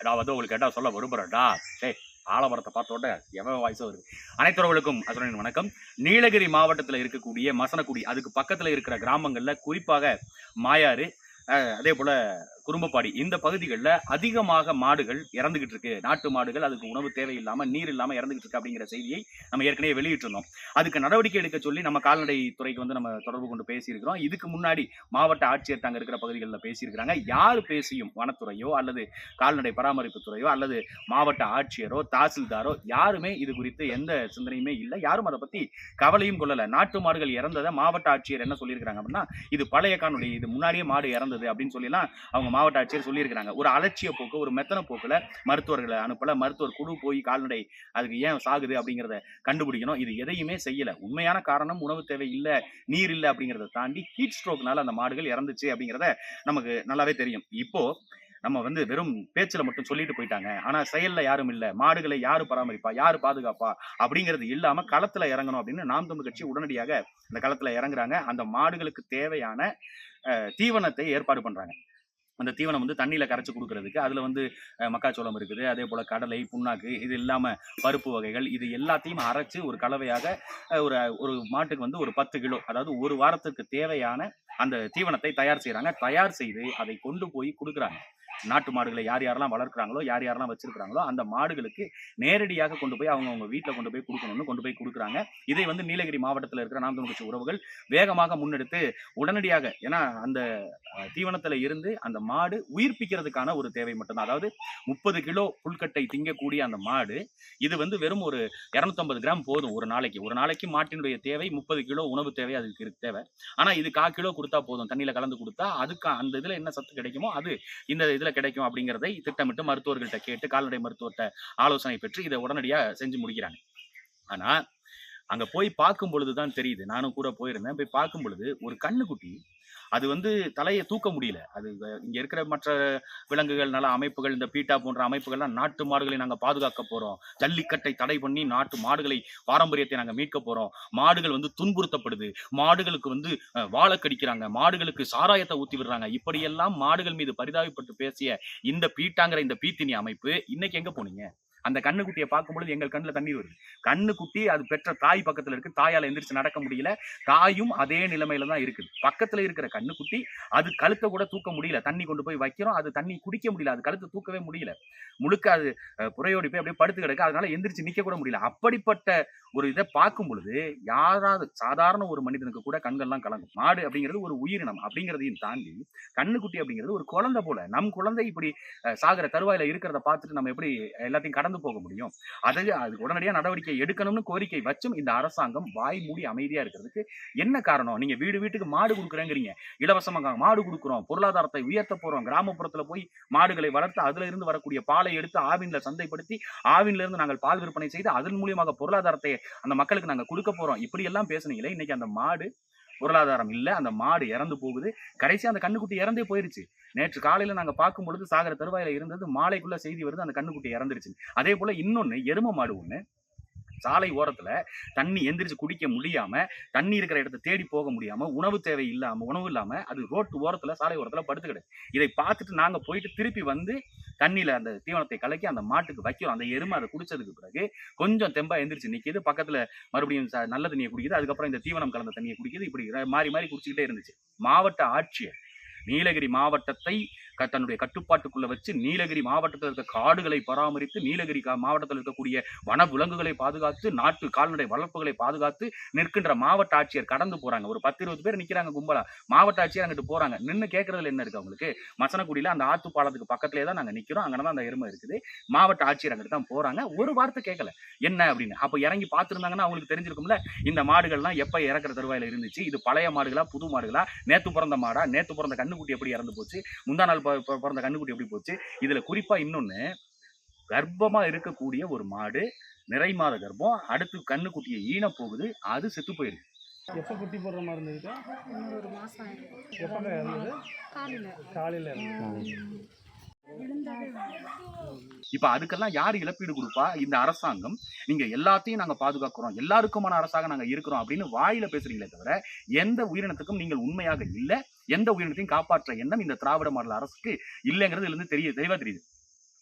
நான் வந்து உங்களுக்கு கேட்டால் சொல்ல விரும்புகிறேன்டா சே ஆலமரத்தை பார்த்த உடனே எவன் வாய்ஸும் வருது. அனைத்துறவுகளுக்கும் அசுரனின் வணக்கம். நீலகிரி மாவட்டத்தில் இருக்கக்கூடிய மசனக்குடி அதுக்கு பக்கத்தில் இருக்கிற கிராமங்களில் குறிப்பாக மாயாறு அஹ், அதே போல குறும்பப்பாடி. இந்த பகுதிகளில் அதிகமாக மாடுகள் இறந்துகிட்டு இருக்கு. நாட்டு மாடுகள் அதுக்கு உணவு தேவையில்லாமல் நீர் இல்லாமல் இறந்துகிட்டு இருக்கு அப்படிங்கிற செய்தியை நம்ம ஏற்கனவே வெளியிட்டிருந்தோம். அதுக்கு நடவடிக்கை எடுக்க சொல்லி நம்ம கால்நடை துறைக்கு வந்து நம்ம தொடர்பு கொண்டு பேசியிருக்கிறோம். இதுக்கு முன்னாடி மாவட்ட ஆட்சியர் தாங்க இருக்கிற பகுதிகளில் பேசியிருக்கிறாங்க. யார் பேசியும் வனத்துறையோ அல்லது கால்நடை பராமரிப்பு துறையோ அல்லது மாவட்ட ஆட்சியரோ தாசில்தாரோ யாருமே இது குறித்து எந்த சிந்தனையுமே இல்லை. யாரும் அதை பற்றி கவலையும் கொள்ளலை. நாட்டு மாடுகள் இறந்ததை மாவட்ட ஆட்சியர் என்ன சொல்லியிருக்கிறாங்க அப்படின்னா இது பழைய காணொலி இது முன்னாடியே மாடு இறந்தது அப்படின்னு சொல்லலாம் அவங்க மாவட்ட ஆட்சியர் சொல்லியிருக்கிறாங்க. ஒரு அலட்சிய போக்கு ஒரு மெத்தன போக்குல மருத்துவர்களை அனுப்பல மருத்துவர் குழு போய் கால்நடை அதுக்கு ஏன் சாகுது அப்படிங்கிறத கண்டுபிடிக்கணும். இது எதையுமே செய்யல. உண்மையான காரணம் உணவு தேவை இல்லை நீர் இல்லை அப்படிங்கிறத தாண்டி ஹீட் ஸ்ட்ரோக்னால அந்த மாடுகள் இறந்துச்சு அப்படிங்கிறத நமக்கு நல்லாவே தெரியும். இப்போ நம்ம வந்து வெறும் பேச்சில் மட்டும் சொல்லிட்டு போயிட்டாங்க. ஆனால் செயலில் யாரும் இல்லை. மாடுகளை யார் பராமரிப்பா? யார் பாதுகாப்பா? அப்படிங்கிறது இல்லாமல் களத்தில் இறங்கணும் அப்படின்னு நாம் தமிழ் கட்சி உடனடியாக அந்த களத்தில் இறங்குறாங்க. அந்த மாடுகளுக்கு தேவையான தீவனத்தை ஏற்பாடு பண்ணுறாங்க அந்த தீவனம் வந்து தண்ணியில் கரைச்சி கொடுக்கறதுக்கு அதில் வந்து மக்காச்சோளம் இருக்குது. அதே போல் கடலை புண்ணாக்கு இது இல்லாமல் பருப்பு வகைகள் இது எல்லாத்தையும் அரைச்சி ஒரு கலவையாக ஒரு ஒரு மாட்டுக்கு வந்து ஒரு பத்து கிலோ அதாவது ஒரு வாரத்துக்கு தேவையான அந்த தீவனத்தை தயார் செய்கிறாங்க தயார் செய்து அதை கொண்டு போய் கொடுக்குறாங்க. நாட்டு மாடுகளை யார் யாரெல்லாம் வளர்க்குறாங்களோ யார் யாரெல்லாம் வச்சிருக்கிறாங்களோ அந்த மாடுகளுக்கு நேரடியாக கொண்டு போய் அவங்க அவங்க வீட்டில் கொண்டு போய் கொடுக்கணும்னு கொண்டு போய் கொடுக்குறாங்க. இதை வந்து நீலகிரி மாவட்டத்தில் இருக்கிற நாம் தமிழ் கட்சி உறவுகள் வேகமாக முன்னெடுத்து உடனடியாக ஏன்னா அந்த தீவனத்தில் தீவனத்துல இருந்து அந்த மாடு உயிர்ப்பிக்கிறதுக்கான ஒரு தேவை மட்டும்தான். அதாவது முப்பது கிலோ புல்கட்டை திங்கக்கூடிய அந்த மாடு இது வந்து வெறும் ஒரு 250 கிராம் போதும் ஒரு நாளைக்கு. ஒரு நாளைக்கு மாட்டினுடைய தேவை முப்பது கிலோ உணவு தேவை அதுக்கு இருக்கு தேவை. ஆனால் இது கா கிலோ கொடுத்தா போதும். தண்ணியில கலந்து கொடுத்தா அதுக்கு அந்த இதில் என்ன சத்து கிடைக்குமோ அது இந்த இதில் கிடைக்கும் அப்படிங்கிறதை திட்டமிட்டு மருத்துவர்கள்ட்ட கேட்டு கால்நடை மருத்துவர்கிட்ட ஆலோசனை பெற்று இதை உடனடியா செஞ்சு முடிக்கிறாங்க. ஆனா அங்க போய் பார்க்கும் பொழுது தான் தெரியுது. நானும் கூட போயிருந்தேன். போய் பார்க்கும் பொழுது ஒரு கண்ணுக்குட்டி அது வந்து தலையை தூக்க முடியல. அது இங்க இருக்கிற மற்ற விலங்குகள் அமைப்புகள் இந்த பீட்டா போன்ற அமைப்புகள்லாம் நாட்டு மாடுகளை நாங்க பாதுகாக்க போறோம். ஜல்லிக்கட்டை தடை பண்ணி நாட்டு மாடுகளை பாரம்பரியத்தை நாங்க மீட்க போறோம். மாடுகள் வந்து துன்புறுத்தப்படுது. மாடுகளுக்கு வந்து வாழை கடிக்கிறாங்க மாடுகளுக்கு சாராயத்தை ஊத்தி விடுறாங்க. இப்படியெல்லாம் மாடுகள் மீது பரிதாபப்பட்டு பேசிய இந்த பீட்டாங்கிற இந்த பீத்தினி அமைப்பு இன்னைக்கு எங்க போனீங்க? அந்த கண்ணுக்குட்டியை பார்க்கும்பொழுது எங்கள் கண்ணில் தண்ணீர் வருது. கண்ணுக்குட்டி அது பெற்ற தாய் பக்கத்துல இருக்கு. தாயால் எந்திரிச்சு நடக்க முடியல. தாயும் அதே நிலைமையில தான் இருக்குது. பக்கத்துல இருக்கிற கண்ணுக்குட்டி அது கழுத்தை கூட தூக்க முடியல. தண்ணி கொண்டு போய் வைக்கிறோம். அது தண்ணி குடிக்க முடியல. அது கழுத்தை தூக்கவே முடியல. முழுக்க அது புறையோடி போய் அப்படியே படுத்து கிடக்கு. அதனால எந்திரிச்சு நிக்க கூட முடியல. அப்படிப்பட்ட ஒரு இதை பார்க்கும் பொழுது யாராவது சாதாரண ஒரு மனிதனுக்கு கூட கண்கள்லாம் கலங்கும். மாடு அப்படிங்கிறது ஒரு உயிரினம் அப்படிங்கிறதையும் தாண்டி கண்ணுக்குட்டி அப்படிங்கிறது ஒரு குழந்தை போல. நம் குழந்தை இப்படி சாகிற தருவாயில இருக்கிறத பார்த்துட்டு நம்ம எப்படி எல்லாத்தையும் கடந்து போக முடியும். அதை அதுக்கு உடனடியாக நடவடிக்கை எடுக்கணும்னு கோரிக்கை வச்சும் இந்த அரசாங்கம் வாய் மூடி அமைதியாக இருக்கிறதுக்கு என்ன காரணம்? நீங்கள் வீடு வீட்டுக்கு மாடு கொடுக்குறேங்கிறீங்க. இலவசமாக மாடு கொடுக்குறோம். பொருளாதாரத்தை உயர்த்த போறோம். கிராமப்புறத்தில் போய் மாடுகளை வளர்த்து அதுல இருந்து வரக்கூடிய பாலை எடுத்து ஆவினில் சந்தைப்படுத்தி ஆவின்ல இருந்து நாங்கள் பால் விற்பனை செய்து அதன் மூலியமாக பொருளாதாரத்தை அந்த மக்களுக்கு நாங்கள் கொடுக்க போகிறோம் இப்படியெல்லாம் பேசுனீங்களே இன்னைக்கு அந்த மாடு பொருளாதாரம் இல்லை அந்த மாடு இறந்து போகுது. கடைசி அந்த கண்ணுக்குட்டி இறந்தே போயிருச்சு. நேற்று காலையில் நாங்கள் பார்க்கும் பொழுது சாகர தருவாயில இருந்தது மாலைக்குள்ள செய்தி வருது அந்த கண்ணுக்குட்டி இறந்துருச்சு அதே போல் இன்னொன்று எரும மாடு ஒன்று சாலை ஓரத்தில் தண்ணி எந்திரிச்சு குடிக்க முடியாமல் தண்ணி இருக்கிற இடத்த தேடி போக முடியாமல் உணவு தேவை இல்லாமல் உணவு இல்லாமல் அது ரோட்டு ஓரத்தில் சாலை ஓரத்தில் படுத்துக்கிடுது இதை பார்த்துட்டு நாங்கள் போயிட்டு திருப்பி வந்து தண்ணியில அந்த தீவனத்தை கலக்கி அந்த மாட்டுக்கு வைக்கிறோம். அந்த எருமை அதை குடிச்சதுக்கு பிறகு கொஞ்சம் தெம்பா எந்திரிச்சு நிக்கிது. பக்கத்துல மறுபடியும் நல்ல தண்ணியை குடிக்குது. அதுக்கப்புறம் இந்த தீவனம் கலந்த தண்ணியை குடிக்குது. இப்படி மாறி மாறி குடிச்சுக்கிட்டே இருந்துச்சு. மாவட்ட ஆட்சியர் நீலகிரி மாவட்டத்தை தன்னுடைய கட்டுப்பாட்டுக்குள்ள வச்சு நீலகிரி மாவட்டத்தில் இருக்க காடுகளை பராமரித்து நீலகிரி கா- மாவட்டத்தில் இருக்கக்கூடிய வன விலங்குகளை பாதுகாத்து நாட்டு கால்நடை வளர்ப்புகளை பாதுகாத்து நிற்கின்ற மாவட்ட ஆட்சியர் கடந்து போறாங்க. ஒரு பத்து இருபது பேர் நிக்கிறாங்க கும்பலா. மாவட்ட ஆட்சியர் அங்கிட்டு போறாங்க. நின்று கேட்கறதுல என்ன இருக்கு அவங்களுக்கு? மசனக்குடியில அந்த ஆத்து பாலத்துக்கு பக்கத்துலேயே தான் நாங்க நிக்கிறோம். அங்கதான் அந்த எருமை இருக்குது. மாவட்ட ஆட்சியர் அங்கிட்டு தான் போறாங்க. ஒரு வார்த்தை கேட்கல என்ன அப்படின்னு? அப்ப இறங்கி பார்த்துருந்தாங்கன்னா அவங்களுக்கு தெரிஞ்சிருக்கும்ல. இந்த மாடுகள்லாம் எப்ப இறக்குற தருவாயில இருந்துச்சு? இது பழைய மாடுகளா புது மாடுகளா? நேத்து பிறந்த மாடா? நேத்து பிறந்த கண்ணுக்குட்டி எப்படி இறந்து போச்சு? முந்தா நாள் பிறந்த கண்ணுக்குட்டி எப்படி போச்சு? இதுல குறிப்பா இன்னொன்னு கர்ப்பமா இருக்கக்கூடிய ஒரு மாடு நிறை மாத கர்ப்பம் அடுத்து கண்ணுக்குட்டியை ஈன போகுது அது செத்து போயிருக்கு எப்போ குட்டி போடுற மாதிரி இருந்ததுக்கா இன்னும் ஒரு மாதம் எப்போங்க இருந்தது? காலையில். இருந்தது. இப்ப அதுக்கெல்லாம் யார் இழப்பீடு கொடுப்பா? இந்த அரசாங்கம். நீங்க எல்லாத்தையும் நாங்க பாதுகாக்கிறோம். எல்லாருக்குமான அரசாக நாங்க இருக்கிறோம் அப்படின்னு வாயில பேசுறீங்களே தவிர எந்த உயிரினத்துக்கும் நீங்கள் உண்மையாக இல்ல. எந்த உயிரினத்தையும் காப்பாற்ற எண்ணம் இந்த திராவிட மாடல் அரசுக்கு இல்லைங்கிறது இதுல இருந்து தெரிய தெளிவா தெரியுது.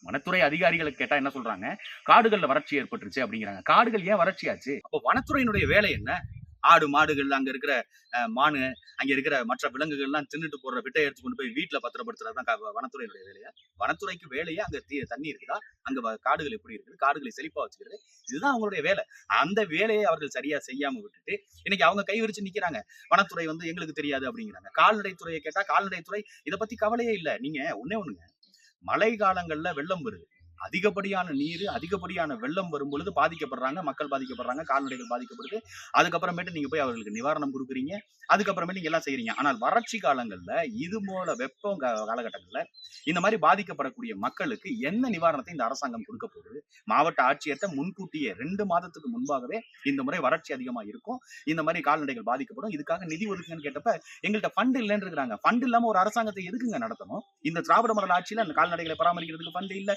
வனத்துறை அதிகாரிகளுக்கு கேட்டா என்ன சொல்றாங்க? காடுகள்ல வறட்சி ஏற்பட்டுருச்சு அப்படிங்கிறாங்க. காடுகள் ஏன் வறட்சியாச்சு? அப்போ வனத்துறையினுடைய வேலை என்ன? ஆடு மாடுகள் அங்க இருக்கிற மானு அங்க இருக்கிற மற்ற விலங்குகள்லாம் தின்னுட்டு போடுற விட்டை எடுத்து கொண்டு போய் வீட்டுல பத்திரப்படுத்துறது தான் வனத்துறையினுடைய வேலையா? வனத்துறைக்கு வேலையே? அங்க தீ- தண்ணி இருக்குதா? அங்க காடுகள் எப்படி இருக்குது? காடுகளை செழிப்பா வச்சுக்கிறது. இதுதான் அவங்களுடைய வேலை. அந்த வேலையை அவர்கள் சரியா செய்யாம விட்டுட்டு இன்னைக்கு அவங்க கை விரிச்சு நிக்கிறாங்க. வனத்துறை வந்து எங்களுக்கு தெரியாது அப்படிங்கிறாங்க. கால்நடைத்துறையை கேட்டா கால்நடைத்துறை இதை பத்தி கவலையே இல்லை. நீங்க ஒன்னே ஒண்ணுங்க. மழை காலங்கள்ல வெள்ளம் வருது. அதிகப்படியான நீர் அதிகப்படியான வெள்ளம் வரும் பொழுது பாதிக்கப்படுறாங்க மக்கள் பாதிக்கப்படுறாங்க கால்நடைகள் பாதிக்கப்படுது. அதுக்கப்புறமேட்டு நீங்க போய் அவர்களுக்கு நிவாரணம் கொடுக்குறீங்க. அதுக்கப்புறமேட்டு நீங்க எல்லாம் செய்றீங்க. ஆனால் வறட்சி காலங்கள்ல இது போல வெப்பம் கா- காலகட்டங்கள்ல இந்த மாதிரி பாதிக்கப்படக்கூடிய மக்களுக்கு என்ன நிவாரணத்தை இந்த அரசாங்கம் கொடுக்க போகுது? மாவட்ட ஆட்சியத்தை முன்கூட்டியே ரெண்டு மாதத்துக்கு முன்பாகவே இந்த முறை வறட்சி அதிகமா இருக்கும். இந்த மாதிரி கால்நடைகள் பாதிக்கப்படும். இதுக்காக நிதி ஒதுக்குங்கன்னு கேட்டப்ப எங்கள்கிட்ட ஃபண்ட் இல்லைன்னு இருக்கிறாங்க. ஃபண்ட் இல்லாம ஒரு அரசாங்கத்தை எதுக்குங்க நடத்தணும்? இந்த திராவிட மாடல் ஆட்சியில அந்த கால்நடைகளை பராமரிக்கிறதுக்கு ஃபண்ட் இல்ல.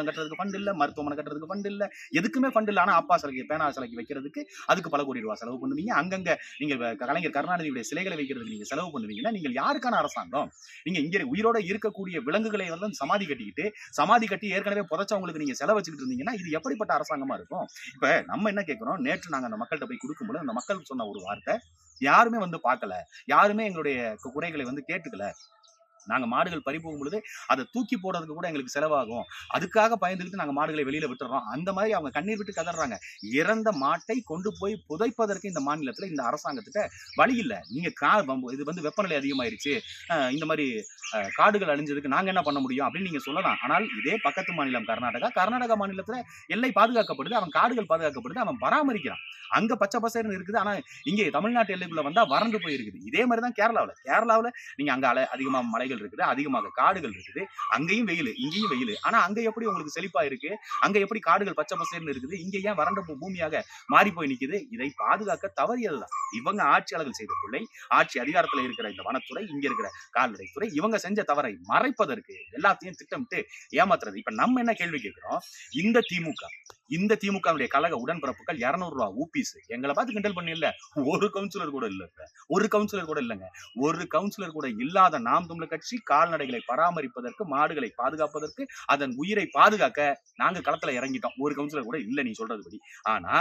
பள்ளிக்கூடம் கட்டுறதுக்கு ஃபண்ட் இல்லை மருத்துவமனை கட்டுறதுக்கு ஃபண்ட் இல்லை. எதுக்குமே ஃபண்ட் இல்லை. ஆனா அப்பா சிலைக்கு பேனா சிலைக்கு வைக்கிறதுக்கு அதுக்கு பல கோடி ரூபா செலவு பண்ணுவீங்க. அங்கங்கே நீங்க கலைஞர் கருணாநிதியுடைய சிலைகளை வைக்கிறதுக்கு நீங்க செலவு பண்ணுவீங்கன்னா நீங்கள் யாருக்கான அரசாங்கம்? நீங்க இங்க உயிரோட இருக்கக்கூடிய விலங்குகளை வந்து சமாதி கட்டிக்கிட்டு சமாதி கட்டி ஏற்கனவே புதைச்சவங்களுக்கு நீங்க செலவு வச்சுக்கிட்டு இருந்தீங்கன்னா இது எப்படிப்பட்ட அரசாங்கமா இருக்கும்? இப்ப நம்ம என்ன கேட்குறோம்? நேற்று நாங்க அந்த மக்கள்கிட்ட போய் கொடுக்கும்போது அந்த மக்கள் சொன்ன ஒரு வார்த்தை யாருமே வந்து பார்க்கல. யாருமே எங்களுடைய குறைகளை வந்து கேட்டுக்கல. நாங்க மாடுகள் பறி போகும் பொழுது அதை தூக்கி போடுறதுக்கு கூட எங்களுக்கு செலவாகும். அதுக்காக பயந்துக்கிட்டு நாங்க மாடுகளை வெளியில விட்டுறோம். அந்த மாதிரி அவங்க கண்ணீர் விட்டு கதறாங்க. இறந்த மாட்டை கொண்டு போய் புதைப்பதற்கு இந்த மாநிலத்துல இந்த அரசாங்கத்திட்ட வழி இல்லை. நீங்க கா இது வந்து வெப்பநிலை அதிகமாயிருச்சு. இந்த மாதிரி காடுகள் அழிஞ்சதுக்கு நாங்க என்ன பண்ண முடியும் அப்படின்னு நீங்க சொல்லலாம். ஆனால் இதே பக்கத்து மாநிலம் கர்நாடகா கர்நாடகா மாநிலத்துல எல்லை பாதுகாக்கப்படுது. அவன் காடுகள் பாதுகாக்கப்படுது. அவன் பராமரிக்கிறான். அங்க பச்சை பசேர்னு இருக்குது. ஆனா இங்கே தமிழ்நாட்டு எல்லைக்குள்ள வந்தால் வறண்டு போயிருக்குது. இதே மாதிரி தான் கேரளாவில். கேரளாவில் நீங்க அங்கே அலை மழை மலைகள் இருக்குது அதிகமாக காடுகள் இருக்குது. அங்கேயும் வெயில் இங்கேயும் வெயில். ஆனா அங்க எப்படி உங்களுக்கு செழிப்பா இருக்கு? அங்க எப்படி காடுகள் பச்சை பசேர்னு இருக்குது? இங்க ஏன் வறண்ட பூமியாக மாறி போய் நிக்குது? இதை பாதுகாக்க தவறியதுதான். இவங்க ஆட்சியாளர்கள் செய்த பிள்ளை ஆட்சி அதிகாரத்துல இருக்கிற இந்த வனத்துறை இங்க இருக்கிற கால்நடைத்துறை இவங்க செஞ்ச தவறை மறைப்பதற்கு எல்லாத்தையும் திட்டமிட்டு ஏமாத்துறது. இப்ப நம்ம என்ன கேள்வி கேட்கிறோம்? இந்த திமுக இந்த திமுகவுடைய கழக உடன்பிறப்புகள் 200 ரூபா ஊபிஸ் எங்களை பார்த்து கிண்டல் பண்ணி இல்ல ஒரு கவுன்சிலர் கூட இல்ல ஒரு கவுன்சிலர் கூட இல்லைங்க. ஒரு கவுன்சிலர் கூட இல்லாத நாம் தமிழர் கட்சி கால்நடைகளை பராமரிப்பதற்கு மாடுகளை பாதுகாப்பதற்கு அதன் உயிரை பாதுகாக்க நாங்க களத்துல இறங்கிட்டோம். ஒரு கவுன்சிலர் கூட இல்ல நீ சொல்றதுபடி. ஆனா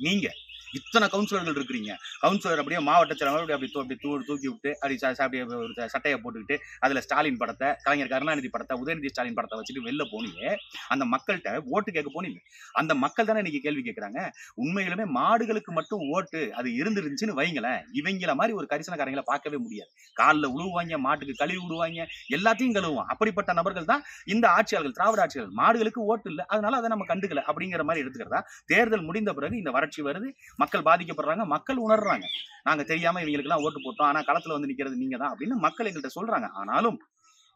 நீங்க இத்தனை கவுன்சிலர்கள் இருக்கிறீங்க. கவுன்சிலர் அப்படியே மாவட்ட செயலாளர் அப்படியே அப்படி தூ- அப்படி தூ தூக்கி விட்டு அப்படி அப்படியே ஒரு சட்டையை போட்டுக்கிட்டு அதில் ஸ்டாலின் படத்தை கலைஞர் கருணாநிதி படத்தை உதயநிதி ஸ்டாலின் படத்தை வச்சுட்டு வெளில போனீங்க. அந்த மக்கள்கிட்ட ஓட்டு கேட்க போனீங்க. அந்த மக்கள் தானே இன்னைக்கு கேள்வி கேட்குறாங்க? உண்மையிலுமே மாடுகளுக்கு மட்டும் ஓட்டு அது இருந்துருந்துச்சுன்னு வைங்களேன். இவங்கள மாதிரி ஒரு கரிசனக்காரங்களை பார்க்கவே முடியாது. காலில் உழுவாங்க மாட்டுக்கு கழுவி விடுவாங்க எல்லாத்தையும் கழுவுவான். அப்படிப்பட்ட நபர்கள் தான் இந்த ஆட்சியாளர்கள் திராவிட ஆட்சியாளர்கள். மாடுகளுக்கு ஓட்டு இல்லை. அதனால அதை நம்ம கண்டுக்கல அப்படிங்கிற மாதிரி எடுத்துக்கிறதா? தேர்தல் முடிந்த பிறகு இந்த வறட்சி வருது. மக்கள் பாதிக்கப்படுறாங்க மக்கள் உணர்றாங்க. நாங்க தெரியாம இவங்களுக்கெல்லாம் ஓட்டு போட்டோம். ஆனா களத்துல வந்து நிக்கிறது நீங்க தான் அப்படின்னு மக்கள் எங்கள்கிட்ட சொல்றாங்க. ஆனாலும்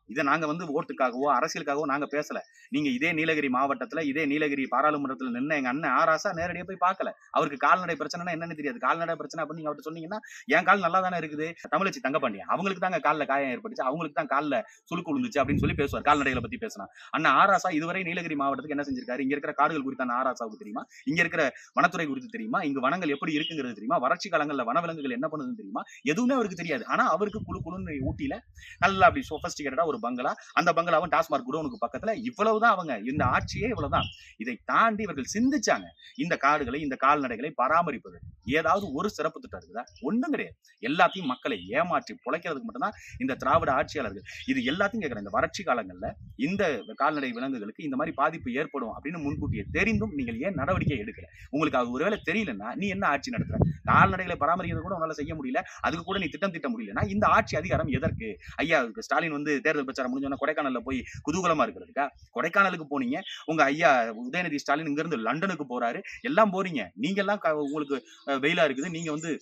இதை நாங்க வந்து ஓட்டுக்காகவோ அரசியலுக்காகவோ நாங்க பேசல. நீங்க இதே நீலகிரி மாவட்டத்துல இதே நீலகிரி பாராளுமன்றத்துல நின்று எங்க அண்ணன் ஆராசா நேரடியா போய் பார்க்கல. அவருக்கு கால்நடை பிரச்சனைனா என்னன்னு தெரியாது. கால்நடை பிரச்சனை அப்படின்னு நீங்க அவர்கிட்ட சொன்னீங்கன்னா என் கால் நல்லா தானே இருக்குது? தமிழச்சி தங்கப்பாண்டியன் அவங்களுக்கு தாங்க காலில் காயம் ஏற்பட்டுச்சு. அவங்களுக்கு தான் காலில் சுழுக்கு விழுந்துச்சு அப்படின்னு சொல்லி பேசுவார். கால்நடைகளை பத்தி பேசினா. அண்ணா ஆராசா இதுவரை நீலகிரி மாவட்டத்துக்கு என்ன செஞ்சிருக்காரு? இங்க இருக்கிற காடுகள் குறித்தான ஆராசாவுக்கு தெரியுமா? இங்க இருக்கிற வனத்துறை குறித்து தெரியுமா? இங்க வனங்கள் எப்படி இருக்குங்கிறது தெரியுமா? வறட்சி காலங்களில் வனவிலங்குகள் என்ன பண்ணுதுன்னு தெரியுமா? எதுவுமே அவருக்கு தெரியாது. ஆனா அவருக்கு குழு குழுன்னு ஊட்டியில நல்லா அப்படி சொபஸ்டிகேட்டடா ஒரு பங்களா அந்த பங்களாவும் டாஸ்மாக் குடோனுக்கு பக்கத்துல இவ்வளவுதான் அவங்க. இந்த ஆட்சியே இவ்வளவுதான். இதை தாண்டி இவர்கள் சிந்திச்சாங்க. இந்த காடுகளை இந்த கால்நடைகளை பராமரிப்பது. ஏதாவது ஒரு சிறப்பு திட்டம் இருக்குதா? ஒண்ணும் கிடையாது. எல்லாத்தையும் மக்களை ஏமாற்றி புழைக்கிறதுக்கு மட்டும்தான் இந்த திராவிட ஆட்சியாளர்கள். இது எல்லாத்தையும் கேட்கிறேன் இந்த வறட்சி காலங்கள்ல இந்த கால்நடை விலங்குகளுக்கு இந்த மாதிரி பாதிப்பு ஏற்படும் அப்படின்னு முன்கூட்டியே தெரிந்தும் நீங்கள் ஏன் நடவடிக்கை எடுக்கல? உங்களுக்கு அது ஒருவேளை தெரியலன்னா நீ என்ன ஆட்சி நடத்துற? கால்நடைகளை பராமரிக்கிறது கூட உன்னால செய்ய முடியல. அதுக்கு கூட நீ திட்டம் திட்ட முடியலன்னா இந்த ஆட்சி அதிகாரம் எதற்கு? ஐயா ஸ்டாலின் வந்து தேர்தல் பிரச்சாரம் முடிஞ்சோன்னா கொடைக்கானல்ல போய் குதூகலமா இருக்கிறதுக்கா கொடைக்கானலுக்கு போனீங்க. உங்க ஐயா உதயநிதி ஸ்டாலின் இங்கிருந்து லண்டனுக்கு போறாரு. எல்லாம் போறீங்க. நீங்க எல்லாம் உங்களுக்கு வெயிலா இருக்குது. நீங்க வந்து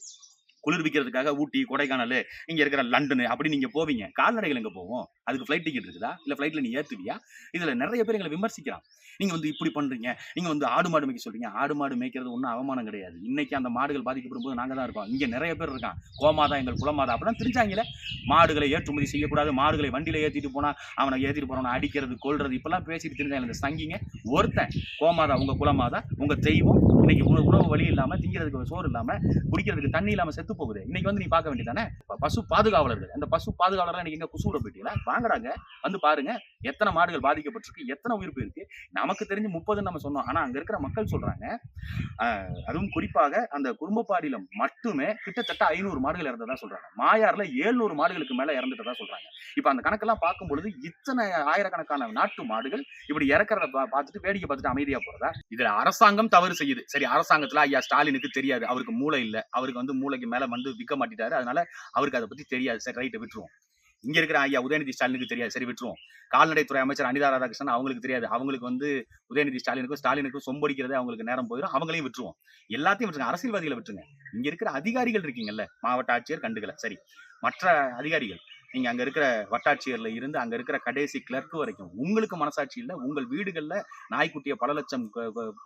குளிர்விக்கிறதுக்காக ஊட்டி கொடைக்கானல் இங்க இருக்கிற லண்டனு அப்படி நீங்க போவீங்க. கால்நடைகள் எங்க போவோம் அதுக்கு ஃப்ளைட் டிக்கெட் இருக்குதா? இல்ல ஃப்ளைட்ல நீ ஏத்துவியா? இதுல நிறைய பேர் எங்களை விமர்சிக்கிறான். நீங்க வந்து இப்படி பண்றீங்க. நீங்க வந்து ஆடு மாடு மேய்க்க சொல்றீங்க. ஆடு மாடு மேய்க்கிறது ஒன்றும் அவமானம் கிடையாது. இன்னைக்கு அந்த மாடுகள் பாதிக்கப்படும் போது நாங்க தான் இருக்கோம். இங்க நிறைய பேர் இருக்கான் கோமாதா எங்கள் குலமாதா. அப்படிலாம் தெரிஞ்சாங்களே. மாடுகளை ஏற்றுமதி செய்யக்கூடாது. மாடுகளை வண்டியில ஏத்திட்டு போனா அவனை ஏத்திட்டு போறவனை அடிக்கிறது கொள்றது இப்பெல்லாம் பேசிட்டு தெரிஞ்சாங்க. இந்த சங்கிங்க ஒருத்தன் கோமாதா உங்க குலமாதா உங்க தெய்வம் இன்னைக்கு உணவு உணவு வழி இல்லாம திங்கிறதுக்கு சோறு இல்லாம குடிக்கிறதுக்கு தண்ணி இல்லாம செத்து போகுது. இன்னைக்கு வந்து நீ பார்க்க வேண்டியதானே? பசு பாதுகாவலர்கள். அந்த பசு பாதுகாவலர்கள் இன்னைக்கு எங்க குசூட போயிட்டீங்களா? வாங்கடாங்க. வந்து பாருங்க. எத்தனை மாடுகள் பாதிக்கப்பட்டிருக்கு? எத்தனை உயிர் போயிருக்கு? நமக்கு தெரிஞ்சு முப்பதுன்னு நம்ம சொன்னோம். ஆனா அங்க இருக்கிற மக்கள் சொல்றாங்க அதுவும் குறிப்பாக அந்த குடும்பப்பாடியில மட்டுமே கிட்டத்தட்ட ஐநூறு மாடுகள் இறந்ததா சொல்றாங்க. மாயாறுல ஏழ்நூறு மாடுகளுக்கு மேல இறந்துட்டதா சொல்றாங்க. இப்ப அந்த கணக்கெல்லாம் பார்க்கும் பொழுது இத்தனை ஆயிரக்கணக்கான நாட்டு மாடுகள் இப்படி இறக்குறத பா- பார்த்துட்டு வேடிக்கை பார்த்துட்டு அமைதியா போறதா? இதுல அரசாங்கம் தவறு செய்யுது. சரி அரசாங்கத்துல ஐயா ஸ்டாலினுக்கு தெரியாது. அவருக்கு மூளை இல்லை. அவருக்கு வந்து மூளைக்கு மேல வந்து விற்க மாட்டிட்டாரு. அதனால அவருக்கு அதை பத்தி தெரியாது. சரி ரைட்டை விட்டுருவோம். இங்க இருக்கிற ஐயா உதயநிதி ஸ்டாலினுக்கு தெரியாது. சரி விட்டுருவோம். கால்நடைத்துறை அமைச்சர் அனிதா ராதாகிருஷ்ணன் அவங்களுக்கு தெரியாது. அவங்களுக்கு வந்து உதயநிதி ஸ்டாலினுக்கும் ஸ்டாலினுக்கும் சொம்படிக்கிறதே அவங்களுக்கு நேரம் போயிடும் அவங்களையும் விட்டுருவோம். எல்லாத்தையும் விட்டுருங்க. அரசியல்வாதிகளை விட்டுருங்க. இங்க இருக்கிற அதிகாரிகள் இருக்கீங்கல்ல மாவட்ட ஆட்சியர் கண்டுக்கல சரி. மற்ற அதிகாரிகள். நீங்கள் அங்கே இருக்கிற வட்டாட்சியரில் இருந்து அங்கே இருக்கிற கடைசி கிளர்க் வரைக்கும் உங்களுக்கு மனசாட்சி இல்லை உங்கள் வீடுகளில் நாய்க்குட்டியை பல லட்சம்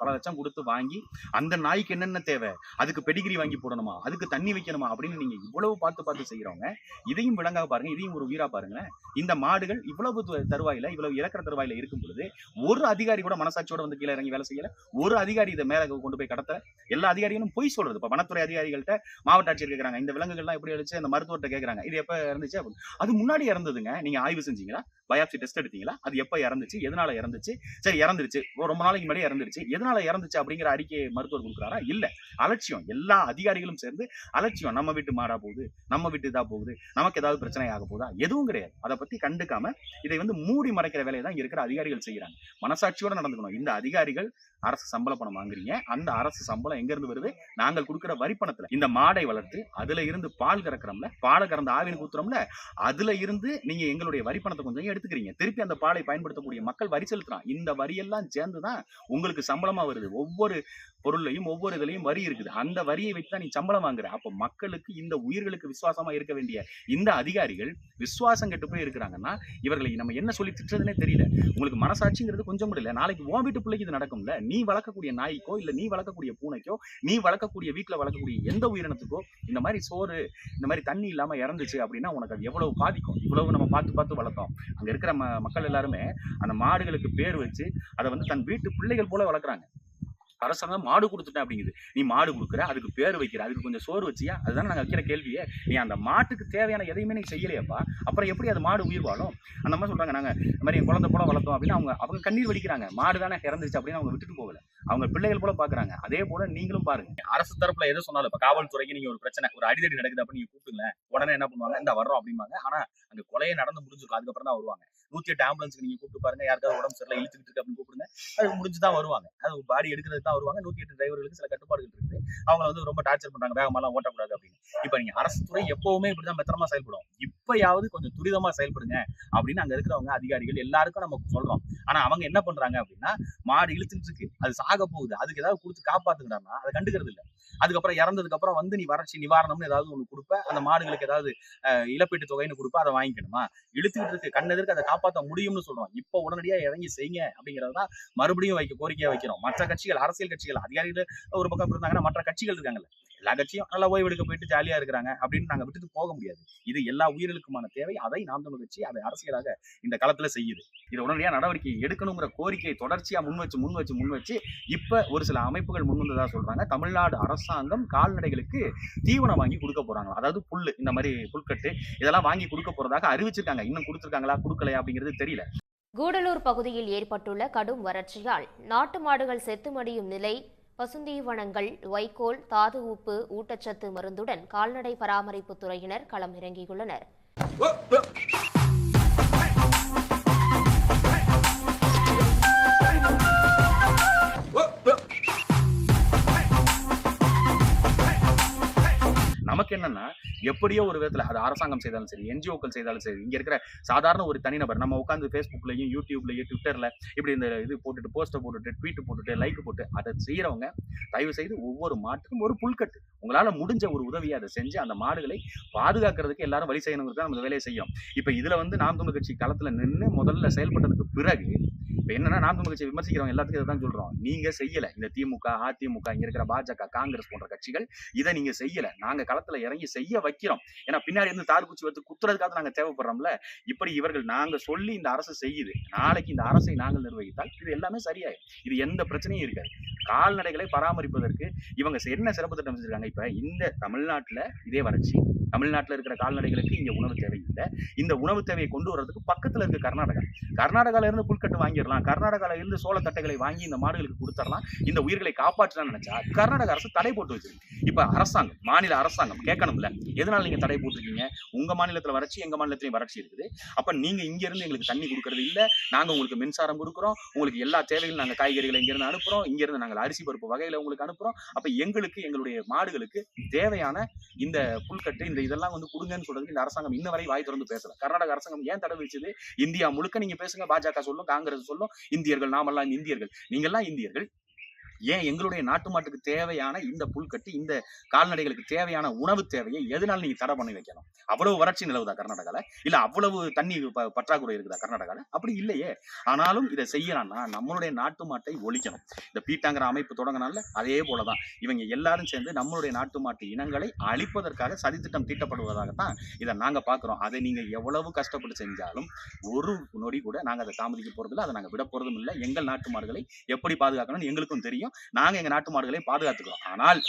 பல லட்சம் கொடுத்து வாங்கி அந்த நாய்க்கு என்னென்ன தேவை? அதுக்கு பெடிகிரி வாங்கி போடணுமா? அதுக்கு தண்ணி வைக்கணுமா? அப்படின்னு நீங்கள் இவ்வளவு பார்த்து பார்த்து செய்கிறவங்க இதையும் விலங்காக பாருங்கள் இதையும் ஒரு உயிராக பாருங்களேன். இந்த மாடுகள் இவ்வளவு தருவாயில் இவ்வளவு இறக்குற தருவாயில இருக்கும் பொழுது ஒரு அதிகாரி கூட மனசாட்சியோட வந்து கீழே இறங்கி வேலை செய்யலை. ஒரு அதிகாரி இதை மேலே கொண்டு போய் கடத்த எல்லா அதிகாரிகளும் பொய் சொல்கிறது இப்போ வனத்துறை அதிகாரிகள்கிட்ட மாவட்ட ஆட்சியர் கேட்குறாங்க இந்த விலங்குகள்லாம் எப்படி அழிச்சு அந்த மருத்துவர்கிட்ட கேட்குறாங்க இது எப்போ இருந்துச்சு? அது முன்னாடி இறந்ததுங்க. நீங்க ஆய்வு செஞ்சீங்களா? பயாப்சி டெஸ்ட் எடுத்தீங்களா? அது எப்ப இறந்துச்சு? எதனால இறந்துச்சு? சரி இறந்துருச்சு. ரொம்ப நாளைக்கு முன்னாடி இறந்துருச்சு. எதனால இறந்துச்சு அப்படிங்கிற அறிக்கையை மருத்துவர் கொடுக்குறாரா? இல்ல. அலட்சியம். எல்லா அதிகாரிகளும் சேர்ந்து அலட்சியம். நம்ம வீட்டு மாடா போகுது. நம்ம வீட்டு இதா போகுது. நமக்கு ஏதாவது பிரச்சனை ஆக போகுதா? எதுவும் கிடையாது. அதை பத்தி கண்டுக்காம இதை வந்து மூடி மறைக்கிற வேலையை தான் இருக்கிற அதிகாரிகள் செய்யறாங்க. மனசாட்சியோட நடந்துக்கணும். இந்த அதிகாரிகள் அரசு சம்பள பணம் வாங்குறீங்க. அந்த அரசு சம்பளம் எங்க இருந்து வருது? நாங்கள் கொடுக்குற வரி பணத்துல. இந்த மாடை வளர்த்து அதுல இருந்து பால் கறக்குறோம்ல. பாலை கறந்த ஆவின் ஊத்துறோம்ல அதுல இருந்து நீங்க எங்களுடைய வரி பணத்தை கொஞ்சம் எடுத்துக்கிறீங்க. திருப்பி அந்த பாலை பயன்படுத்தக்கூடிய மக்கள் வரி செலுத்துறான். இந்த வரியெல்லாம் சேர்ந்துதான் உங்களுக்கு சம்பளமா வருது. ஒவ்வொரு பொருளையும் ஒவ்வொரு இதுலையும் வரி இருக்குது. அந்த வரியை வச்சு தான் நீ சம்பளம் வாங்குற. அப்போ மக்களுக்கு இந்த உயிர்களுக்கு விசுவாசமா இருக்க வேண்டிய இந்த அதிகாரிகள் விசுவாசம் கெட்டு போய் இருக்கிறாங்கன்னா இவர்களை நம்ம என்ன சொல்லி திட்டுறதுனே தெரியல. உங்களுக்கு மனசாட்சிங்கிறது கொஞ்சம் கூட இல்லை. நாளைக்கு உன் வீட்டு பிள்ளைக்கு இது நடக்கும்ல. நீ வளர்க்கக்கூடிய நாய்க்கோ இல்லை நீ வளர்க்கக்கூடிய பூனைக்கோ நீ வளர்க்கக்கூடிய வீட்டில் வளர்க்கக்கூடிய எந்த உயிரினத்துக்கோ இந்த மாதிரி சோறு இந்த மாதிரி தண்ணி இல்லாமல் இறந்துச்சு அப்படின்னா உனக்கு அது எவ்வளவு பாதிக்கும். இவ்வளவு நம்ம பார்த்து பார்த்து வளர்த்தோம். அங்கே இருக்கிற ம- மக்கள் எல்லாருமே அந்த மாடுகளுக்கு பேர் வச்சு அதை வந்து தன் வீட்டு பிள்ளைகள் போல வளர்க்குறாங்க. அரசாங்கம் மாடு கொடுத்துட்டேன் அப்படிங்குது. நீ மாடு கொடுக்குற அதுக்கு பேர் வைக்கிற அதுக்கு கொஞ்சம் சோறு வச்சியா? அதுதானே நாங்கள் வைக்கிற கேள்வியே. நீ அந்த மாட்டுக்கு தேவையான எதையுமே நீ செய்யலையப்பா. அப்புறம் எப்படி அது மாடு உயிர் வாழும்? அந்த மாதிரி சொல்கிறாங்க நாங்கள் இந்த மாதிரி என் குழந்தை போல வளர்த்தோம் அப்படின்னு அவங்க அவங்க கண்ணீர் வடிக்கிறாங்க மாடு தானே இறந்துச்சு அப்படின்னு அவங்க விட்டுட்டு போகல. அவங்க பிள்ளைகள் போல பாக்குறாங்க. அதே போல நீங்களும் பாருங்க. அரசு தரப்புல எது சொன்னாலும் இப்ப காவல்துறைக்கு நீங்க ஒரு பிரச்சனை ஒரு அடிதடி நடக்குது அப்படின்னு நீங்க கூப்பிட்டுங்களேன் உடனே என்ன பண்ணுவாங்க? இந்த வர்றோம் அப்படிம்பாங்க. ஆனா அங்க கொலையை நடந்து முடிஞ்சிருக்கும். அதுக்கப்புறம் தான் வருவாங்க. நூத்தி எட்டு ஆம்புலன்ஸ்க்கு நீங்க கூப்பிட்டு பாருங்க. யாருக்காவது உடம்பு சரியில்லை இழுத்துக்கிட்டு இருக்கு அப்படின்னு கூப்பிடுங்க. அது முடிஞ்சு தான் வருவாங்க. அது பாடி எடுக்கிறது தான் வருவாங்க. நூத்தி எட்டு டிரைவர்களுக்கு சில கட்டுப்பாடுகள் இருக்குது. அவங்கள வந்து ரொம்ப டார்ச்சர் பண்றாங்க. வேகமாலாம் ஓட்டக்கூடாது அப்படின்னு. இப்ப நீங்க அரசு துறை எப்பவுமே இப்படிதான் பத்திரமா செயல்படும். இப்பயாவது கொஞ்சம் துரிதமா செயல்படுங்க அப்படின்னு அங்க இருக்கிறவங்க அதிகாரிகள் எல்லாருக்கும் நம்ம சொல்றோம். ஆனா அவங்க என்ன பண்றாங்க அப்படின்னா மாடு இழுத்துட்டு இருக்கு. அது சாக போகுது. அதுக்கு ஏதாவது கொடுத்து காப்பாத்துக்கிட்டாங்கன்னா அதை கண்டுக்கிறது இல்லை அதுக்கப்புறம் இறந்ததுக்கு அப்புறம் வந்து நீ வறட்சி நிவாரணம்னு ஏதாவது ஒண்ணு கொடுப்ப. அந்த மாடுகளுக்கு ஏதாவது இழப்பீட்டு தொகைன்னு கொடுப்ப அதை வாங்கிக்கணுமா? இழுத்துக்கிட்டு இருக்கு கண்ணெதிர்க்கு அதை காப்பாற்ற முடியும்னு சொல்றோம். இப்போ உடனடியா இறங்கி செய்யுங்க அப்படிங்கிறது தான் மறுபடியும் வைக்க கோரிக்கையா வைக்கிறோம். மற்ற கட்சிகள் அரசியல் கட்சிகள் அதிகாரிகள் ஒரு பக்கம் இருந்தாங்கன்னா மற்ற கட்சிகள் இருக்காங்கல்ல எல்லா கட்சியும் நல்லா ஓய்வெடுக்க போயிட்டு ஜாலியா இருக்கிறாங்க அப்படின்னு நாங்க விட்டுட்டு போக முடியாது. இது எல்லா உயிர்களுக்குமான தேவை. அதை நாம் தமிழ் கட்சி அதை அரசியலாக இந்த காலத்துல செய்யுது. இது உடனடியா நடவடிக்கை எடுக்கணுங்கிற கோரிக்கையை தொடர்ச்சியா முன் வச்சு முன் வச்சு முன் வச்சு இப்ப ஒரு சில அமைப்புகள் முன் வந்ததா சொல்றாங்க. தமிழ்நாடு அரசாங்கம் கால்நடைகளுக்கு தீவனம் வாங்கி கொடுக்க போறாங்க அதாவது புல்லு இந்த மாதிரி புல்கட்டு இதெல்லாம் வாங்கி கொடுக்க போறதாக அறிவிச்சிருக்காங்க. இன்னும் கொடுத்துருக்காங்களா கொடுக்கலையா அப்படிங்கிறது தெரியல. கூடலூர் பகுதியில் ஏற்பட்டுள்ள கடும் வறட்சியால் நாட்டு மாடுகள் செத்து மடியும் நிலை பசுந்தீவனங்கள் வைக்கோல் தாது உப்பு ஊட்டச்சத்து மருந்துடன் கால்நடை பராமரிப்பு துறையினர் களம் இறங்கியுள்ளனர். நமக்கு என்னன்னா எப்படியோ ஒரு விதத்தில் அது அரசாங்கம் செய்தாலும் சரி என்ஜிஓக்கள் செய்தாலும் சரி இங்கே இருக்கிற சாதாரண ஒரு தனிநபர் நம்ம உட்காந்து ஃபேஸ்புக்லையும் யூடியூப்லையும் ட்விட்டரில் இப்படி இந்த இது போட்டுட்டு போஸ்டர் போட்டுட்டு ட்வீட் போட்டுட்டு லைக் போட்டு அதை செய்கிறவங்க தயவு செய்து ஒவ்வொரு மாட்டுக்கும் ஒரு புல்கட்டு. உங்களால் முடிஞ்ச ஒரு உதவியை அதை செஞ்சு அந்த மாடுகளை பாதுகாக்கிறதுக்கு எல்லாரும் வழி செய்யணுங்கிறது தான் நம்ம இந்த வேலையை செய்யும் இப்போ இதில் வந்து நாம் தமிழ் கட்சி களத்தில் நின்று முதல்ல செயல்பட்டதுக்கு பிறகு இப்போ என்னன்னா நாம் தமிழ் கட்சியை விமர்சிக்கிறவங்க எல்லாத்துக்கும் இதை தான் சொல்கிறோம் நீங்கள் செய்யலை. இந்த திமுக அதிமுக இங்கே இருக்கிற பாஜக காங்கிரஸ் போன்ற கட்சிகள் இதை நீங்கள் செய்யலை. நாங்கள் களத்தில் இறங்கி செய்ய வைக்கிறோம். ஏன்னா பின்னாடி இருந்து தார் குச்சி வைத்து குத்துறதுக்காக நாங்க தேவைப்படுறோம்ல. இப்படி இவர்கள் நாங்க சொல்லி இந்த அரசு செய்யுது. நாளைக்கு இந்த அரசை நாங்கள் நிர்வகித்தால் இது எல்லாமே சரியாயிடும் இது எந்த பிரச்சனையும் இருக்காது. கால்நடைகளை பராமரிப்பதற்கு இவங்க என்ன சிறப்பு திட்டம் செஞ்சிருக்காங்க? இப்ப இந்த தமிழ்நாட்டுல இதே வறட்சி. தமிழ்நாட்டில் இருக்கிற கால்நடைகளுக்கு இங்கே உணவு தேவை இல்லை இந்த உணவு தேவையை கொண்டு வர்றதுக்கு பக்கத்தில் இருக்கு கர்நாடகா. கர்நாடகால இருந்து புல்கட்டு வாங்கிடலாம். கர்நாடகால இருந்து சோள தட்டைகளை வாங்கி இந்த மாடுகளுக்கு கொடுத்துடலாம் இந்த உயிர்களை காப்பாற்றலாம்னு நினைச்சா கர்நாடக அரசு தடை போட்டு வச்சிருக்கு. இப்போ அரசாங்கம் மாநில அரசாங்கம் கேட்கணும்ல. எதனால நீங்க தடை போட்டிருக்கீங்க? உங்க மாநிலத்தில் வறட்சி எங்க மாநிலத்திலையும் வறட்சி இருக்குது. அப்ப நீங்க இங்கேருந்து எங்களுக்கு தண்ணி கொடுக்கறது இல்லை. நாங்கள் உங்களுக்கு மின்சாரம் கொடுக்குறோம். உங்களுக்கு எல்லா தேவைகளும் நாங்கள் காய்கறிகளை இங்கேருந்து அனுப்புறோம். இங்க நாங்கள் நாங்கள் அரிசி பருப்பு வகையில உங்களுக்கு அனுப்புறோம். அப்ப எங்களுக்கு எங்களுடைய மாடுகளுக்கு தேவையான இந்த புல்கட்டு இந்த இதெல்லாம் வந்து கொடுங்கன்னு சொல்றதுக்கு இந்த அரசாங்கம் இன்ன வரை வாய் திறந்து பேசல. கர்நாடக அரசாங்கம் ஏன் தடை வச்சது இந்தியா முழுக்க நீங்க பேசுங்க பாஜக சொல்லும் காங்கிரஸ் சொல்லும் இந்தியர்கள் நாமெல்லாம் இந்தியர்கள். நீங்கெல்லாம் இந்தியர்கள் ஏன் எங்களுடைய நாட்டு மாட்டுக்கு தேவையான இந்த புல்கட்டு இந்த கால்நடைகளுக்கு தேவையான உணவு தேவையை எதனால நீங்க தடை பண்ணி வைக்கணும்? அவ்வளவு வறட்சி நிலவுதா கர்நாடகால? இல்ல அவ்வளவு தண்ணி ப- பற்றாக்குறை இருக்குதா கர்நாடகால? அப்படி இல்லையே. ஆனாலும் இதை செய்யலாம்னா நம்மளுடைய நாட்டு மாட்டை ஒழிக்கணும். இந்த பீட்டாங்கிற அமைப்பு தொடங்கினால அதே போலதான். இவங்க எல்லாரும் சேர்ந்து நம்மளுடைய நாட்டு மாட்டு இனங்களை அழிப்பதற்காக சதித்திட்டம் தீட்டப்படுவதாகத்தான் இதை நாங்க பாக்குறோம். அதை நீங்க எவ்வளவு கஷ்டப்பட்டு செஞ்சாலும் ஒரு நொடி கூட நாங்க அதை தாமதிக்க போறதில்லை அதை நாங்க விட போறதும் இல்லை. எங்கள் நாட்டு மாடுகளை எப்படி பாதுகாக்கணும்னு எங்களுக்கும் தெரியும். நாங்க எங்க நாட்டு மாடுகளை பாதுகாத்துக்கிறோம். ஆனால்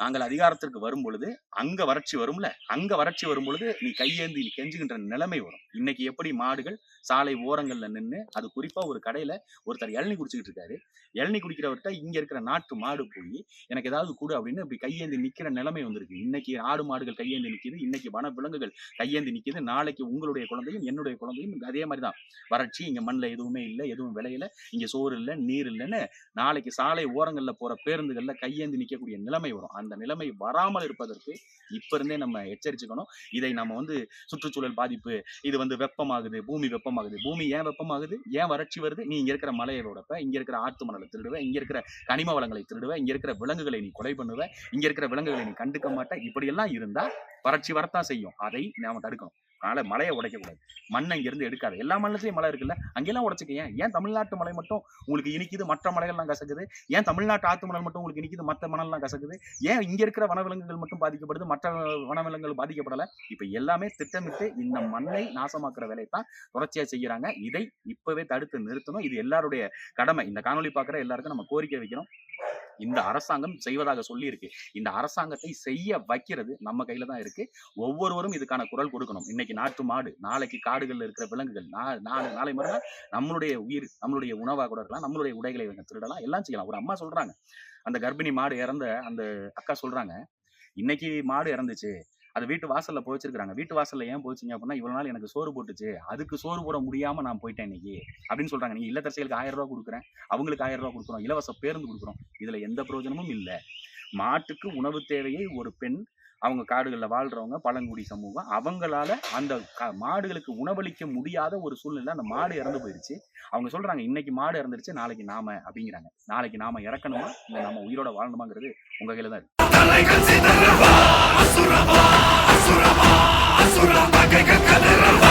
நாங்கள் அதிகாரத்திற்கு வரும் பொழுது அங்க வறட்சி வரும்ல அங்க வறட்சி வரும் பொழுது நீ கையேந்தி நீ கெஞ்சுகின்ற நிலைமை வரும். இன்னைக்கு எப்படி மாடுகள் சாலை ஓரங்கள்ல நின்று அது குறிப்பா ஒரு கடையில ஒருத்தர் இளநி குடிச்சுக்கிட்டு இருக்காரு. இளநி குடிக்கிறவர்கிட்ட இங்க இருக்கிற நாட்டு மாடு போய் எனக்கு ஏதாவது கொடு அப்படின்னு இப்படி கையேந்தி நிக்கிற நிலைமை வந்திருக்கு. இன்னைக்கு ஆடு மாடுகள் கையேந்தி நிக்குது இன்னைக்கு வன விலங்குகள் கையேந்தி நிக்குது. நாளைக்கு உங்களுடைய குழந்தையும் என்னுடைய குழந்தையும் அதே மாதிரி தான் வறட்சி இங்க மண்ணில் எதுவுமே இல்லை எதுவும் விளையல இங்க சோறு இல்லை நீர் இல்லைன்னு நாளைக்கு சாலை ஓரங்கள்ல போற பேருந்துகள்ல கையேந்தி நிக்கக்கூடிய நிலைமை வரும். அந்த நிலைமை வராமல் இருப்பதற்கு இப்ப இருந்தே நம்ம எச்சரிச்சுக்கணும். இதை நம்ம வந்து சுற்றுச்சூழல் பாதிப்பு இது வந்து வெப்பமாகுது பூமி வெப்பமாகுது. பூமி ஏன் வெப்பமாகுது? ஏன் வறட்சி வருது? நீ இங்க இருக்கிற மலையை உடப்ப இங்க இருக்கிற ஆத்து மணலை திருடுவ இங்க இருக்கிற கனிம வளங்களை திருடுவ இங்க இருக்கிற விலங்குகளை நீ கொலை பண்ணுவ இங்க இருக்கிற விலங்குகளை நீ கண்டுக்க மாட்ட. இப்படி எல்லாம் இருந்தா வறட்சி வரத்தான் செய்யும். அதை நாம தடுக்கணும். அதனால மலையை உடைக்க கூடாது மண்ணை இங்கேருந்து எடுக்காது. எல்லா மண்ணிலையும் மலை இருக்குல்ல? அங்கெல்லாம் உடச்சிக்க. ஏன்? ஏன் தமிழ்நாட்டு மலை மட்டும் உங்களுக்கு இனிக்குது? மற்ற மலைகள்லாம் கசக்குது. ஏன் தமிழ்நாட்டு ஆத்து மணல் மட்டும் உங்களுக்கு இனிக்குது? மற்ற மணல்லாம் கசக்குது. ஏன் இங்க இருக்கிற வனவிலங்குகள் மட்டும் பாதிக்கப்படுது? மற்ற வனவிலங்குகள் பாதிக்கப்படல? இப்ப எல்லாமே திட்டமிட்டு இந்த மண்ணை நாசமாக்குற வேலையை தான் தொடர்ச்சியா செய்யறாங்க. இதை இப்பவே தடுத்து நிறுத்தணும். இது எல்லாருடைய கடமை. இந்த காணொளி பார்க்குற எல்லாருக்கும் நம்ம கோரிக்கை வைக்கிறோம் இந்த அரசாங்கம் செய்வதாக சொல்லியிருக்கு. இந்த அரசாங்கத்தை செய்ய வைக்கிறது நம்ம கையில தான் இருக்கு. ஒவ்வொருவரும் இதுக்கான குரல் கொடுக்கணும். இன்னைக்கு நாட்டு மாடு நாளைக்கு காடுகள்ல இருக்கிற விலங்குகள் நா- நாளை நாளை மறுநாள் நம்மளுடைய உயிர் நம்மளுடைய உணவாக கூட இருக்கலாம் நம்மளுடைய உடைகளை திருடலாம் எல்லாம் செய்யலாம். ஒரு அம்மா சொல்றாங்க. அந்த கர்ப்பிணி மாடு இறந்த அந்த அக்கா சொல்றாங்க இன்னைக்கு மாடு இறந்துச்சு. அது வீட்டு வாசல்ல போச்சிருக்காங்க வீட்டு வாசல்ல ஏன் போச்சுங்க அப்படின்னா இவ்வளவு நாள் எனக்கு சோறு போட்டுச்சு. அதுக்கு சோறு போட முடியாம நான் போயிட்டேன் இன்னைக்கு அப்படின்னு சொல்றாங்க. நீங்க இல்லத்தரசிகளுக்கு ஆயிரம் ரூபாய் கொடுக்குறேன். அவங்களுக்கு ஆயிரம் ரூபாய் கொடுக்குறோம். இலவச பேருந்து கொடுக்குறோம். இதுல எந்த பிரயோஜனமும் இல்லை. மாட்டுக்கு உணவு தேவையை ஒரு பெண் அவங்க காடுகளில் வாழ்றவங்க பழங்குடி சமூகம் அவங்களால அந்த மாடுகளுக்கு உணவளிக்க முடியாத ஒரு சூழ்நிலை அந்த மாடு இறந்து போயிருச்சு. அவங்க சொல்றாங்க இன்னைக்கு மாடு இறந்துருச்சு நாளைக்கு நாம அப்படிங்கிறாங்க நாளைக்கு நாம இறக்கணுமா? இல்லை நாம உயிரோட வாழணுமாங்கிறது உங்க கையில தான் இருக்கு. அசுர பகைக்கு கதிரவா